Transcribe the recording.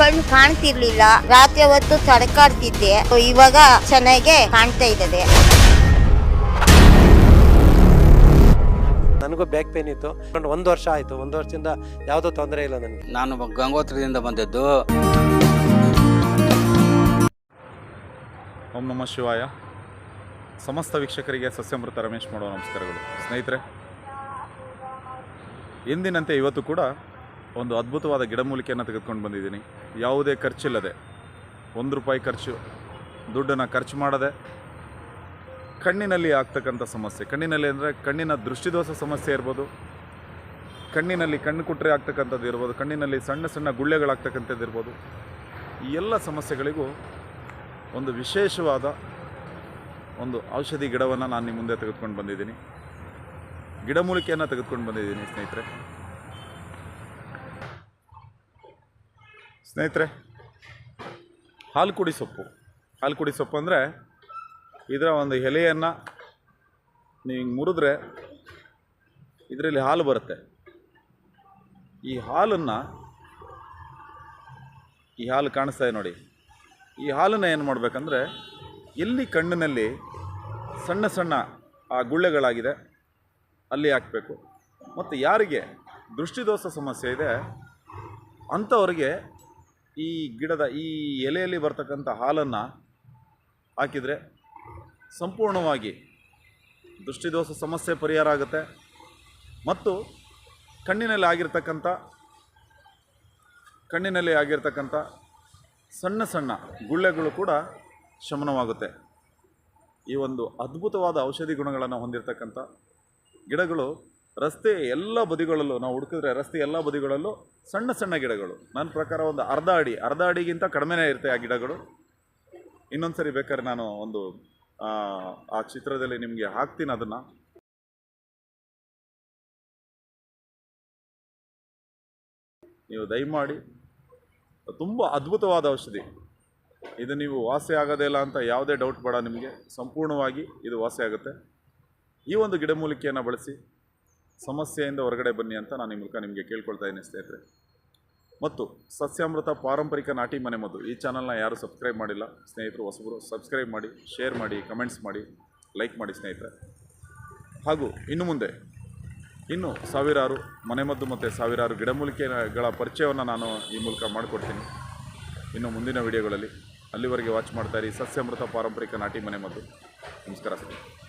ಕಣ್ಣು ಕಾಣ್ತಿರ್ಲಿಲ್ಲ. ರಾತ್ರಿ ಹೊತ್ತು ತಡಕಾಡ್ತಿದ್ದೆ. ಇವಾಗ ಚೆನ್ನಾಗೆ ಕಾಣ್ತಾ ಇದ್ದದೆ ನನಗೂ ಬ್ಯಾಕ್ ಪೇನ್ ಇತ್ತು. ಒಂದು ಒಂದು ವರ್ಷ ಆಯಿತು. ಒಂದು ವರ್ಷದಿಂದ ಯಾವ್ದೋ ತೊಂದರೆ ಇಲ್ಲ ನನಗೆ. ನಾನು ಗಂಗೋತ್ರದಿಂದ ಬಂದದ್ದು. ಓಂ ನಮಃ ಶಿವಾಯ. ಸಮಸ್ತ ವೀಕ್ಷಕರಿಗೆ ಸಸ್ಯಮೃತ ರಮೇಶ್ ಮಾಡುವ ನಮಸ್ಕಾರಗಳು. ಸ್ನೇಹಿತರೆ ಎಂದಿನಂತೆ ಇವತ್ತು ಕೂಡ ಒಂದು ಅದ್ಭುತವಾದ ಗಿಡಮೂಲಿಕೆಯನ್ನು ತೆಗೆದುಕೊಂಡು ಬಂದಿದ್ದೀನಿ. ಯಾವುದೇ ಖರ್ಚಿಲ್ಲದೆ. ಒಂದು ರೂಪಾಯಿ ಖರ್ಚು, ದುಡ್ಡನ್ನು ಖರ್ಚು ಮಾಡದೆ. ಕಣ್ಣಿನಲ್ಲಿ ಆಗ್ತಕ್ಕಂಥ ಸಮಸ್ಯೆ. ಕಣ್ಣಿನಲ್ಲಿ ಅಂದರೆ ಕಣ್ಣಿನ ದೃಷ್ಟಿದೋಷ ಸಮಸ್ಯೆ ಇರ್ಬೋದು. ಕಣ್ಣಿನಲ್ಲಿ ಕಣ್ಣು ಕುಟ್ರೆ ಆಗ್ತಕ್ಕಂಥದ್ದು ಇರ್ಬೋದು. ಕಣ್ಣಿನಲ್ಲಿ ಸಣ್ಣ ಸಣ್ಣ ಗುಳ್ಳೆಗಳಾಗ್ತಕ್ಕಂಥದ್ದು ಇರ್ಬೋದು. ಈ ಎಲ್ಲ ಸಮಸ್ಯೆಗಳಿಗೂ ಒಂದು ವಿಶೇಷವಾದ ಒಂದು ಔಷಧಿ ಗಿಡವನ್ನು ನಾನು ನಿಮ್ಮ ಮುಂದೆ ತೆಗೆದುಕೊಂಡು ಬಂದಿದ್ದೀನಿ. ಗಿಡಮೂಲಿಕೆಯನ್ನು ತೆಗೆದುಕೊಂಡು ಬಂದಿದ್ದೀನಿ ಸ್ನೇಹಿತರೆ. ಸ್ನೇಹಿತರೆ, ಹಾಲು ಕುಡಿ ಸೊಪ್ಪು. ಹಾಲು ಕುಡಿ ಸೊಪ್ಪು ಅಂದರೆ ಇದರ ಒಂದು ಎಲೆಯನ್ನು ನೀವು ಹಿಂಗೆ ಮುರಿದ್ರೆ ಇದರಲ್ಲಿ ಹಾಲು ಬರುತ್ತೆ. ಈ ಹಾಲನ್ನು ಈ ಹಾಲು ಕಾಣಿಸ್ತಾ ನೋಡಿ. ಈ ಹಾಲನ್ನು ಏನು ಮಾಡಬೇಕಂದ್ರೆ ಎಲ್ಲಿ ಕಣ್ಣಿನಲ್ಲಿ ಸಣ್ಣ ಸಣ್ಣ ಆ ಗುಳ್ಳೆಗಳಾಗಿದೆ, ಅಲ್ಲಿ ಹಾಕಬೇಕು. ಮತ್ತು ಯಾರಿಗೆ ದೃಷ್ಟಿದೋಷ ಸಮಸ್ಯೆ ಇದೆ, ಅಂಥವ್ರಿಗೆ ಈ ಗಿಡದ ಈ ಎಲೆಯಲ್ಲಿ ಬರ್ತಕ್ಕಂಥ ಹಾಲನ್ನು ಹಾಕಿದರೆ ಸಂಪೂರ್ಣವಾಗಿ ದೃಷ್ಟಿದೋಷ ಸಮಸ್ಯೆ ಪರಿಹಾರ ಆಗುತ್ತೆ. ಮತ್ತು ಕಣ್ಣಿನಲ್ಲಿ ಆಗಿರ್ತಕ್ಕಂಥ ಕಣ್ಣಿನಲ್ಲಿ ಆಗಿರ್ತಕ್ಕಂಥ ಸಣ್ಣ ಸಣ್ಣ ಗುಳ್ಳೆಗಳು ಕೂಡ ಶಮನವಾಗುತ್ತೆ. ಈ ಒಂದು ಅದ್ಭುತವಾದ ಔಷಧಿ ಗುಣಗಳನ್ನು ಹೊಂದಿರತಕ್ಕಂಥ ಗಿಡಗಳು ರಸ್ತೆ ಎಲ್ಲ ಬದಿಗಳಲ್ಲೂ ನಾವು ಹುಡುಕಿದ್ರೆ ರಸ್ತೆ ಎಲ್ಲ ಬದಿಗಳಲ್ಲೂ ಸಣ್ಣ ಸಣ್ಣ ಗಿಡಗಳು. ನನ್ನ ಪ್ರಕಾರ ಒಂದು ಅರ್ಧ ಅಡಿ ಅರ್ಧ ಅಡಿಗಿಂತ ಕಡಿಮೆನೇ ಇರುತ್ತೆ ಆ ಗಿಡಗಳು. ಇನ್ನೊಂದು ಸರಿ ಬೇಕಾದ್ರೆ ನಾನು ಒಂದು ಆ, ಚಿತ್ರದಲ್ಲಿ ನಿಮಗೆ ಹಾಕ್ತೀನಿ ಅದನ್ನು. ನೀವು ದಯಮಾಡಿ ತುಂಬ ಅದ್ಭುತವಾದ ಔಷಧಿ. ಇದು ನೀವು ವಾಸಿ ಆಗೋದೇ ಇಲ್ಲ ಅಂತ ಯಾವುದೇ ಡೌಟ್ ಬೇಡ ನಿಮಗೆ. ಸಂಪೂರ್ಣವಾಗಿ ಇದು ವಾಸಿ ಆಗುತ್ತೆ. ಈ ಒಂದು ಗಿಡಮೂಲಿಕೆಯನ್ನು ಬಳಸಿ. ಸಮಸ್ಯೆಯಿಂದ ಹೊರಗಡೆ ಬನ್ನಿ ಅಂತ ನಾನು ಈ ಮೂಲಕ ನಿಮಗೆ ಕೇಳ್ಕೊಳ್ತಾ ಇದ್ದೀನಿ ಸ್ನೇಹಿತರೆ. ಮತ್ತು ಸಸ್ಯಾಮೃತ ಪಾರಂಪರಿಕ ನಾಟಿ ಮನೆ ಮದ್ದು. ಈ ಚಾನಲ್ನ ಯಾರು ಸಬ್ಸ್ಕ್ರೈಬ್ ಮಾಡಿಲ್ಲ, ಸ್ನೇಹಿತರು, ಹೊಸಬರು, ಸಬ್ಸ್ಕ್ರೈಬ್ ಮಾಡಿ, ಶೇರ್ ಮಾಡಿ, ಕಮೆಂಟ್ಸ್ ಮಾಡಿ, ಲೈಕ್ ಮಾಡಿ ಸ್ನೇಹಿತರೆ. ಹಾಗೂ ಇನ್ನು ಮುಂದೆ, ಇನ್ನು ಸಾವಿರಾರು ಮನೆಮದ್ದು ಮತ್ತು ಸಾವಿರಾರು ಗಿಡಮೂಲಿಕೆಗಳ ಪರಿಚಯವನ್ನು ನಾನು ಈ ಮೂಲಕ ಮಾಡಿಕೊಡ್ತೀನಿ. ಇನ್ನು ಮುಂದಿನ ವಿಡಿಯೋಗಳಲ್ಲಿ ಅಲ್ಲಿವರೆಗೆ ವಾಚ್ ಮಾಡ್ತಾ ಇರಿ ಸಸ್ಯಾಮೃತ ಪಾರಂಪರಿಕ ನಾಟಿ ಮನೆ ಮದ್ದು. ನಮಸ್ಕಾರ ಸ್ನೇಹಿತರೆ.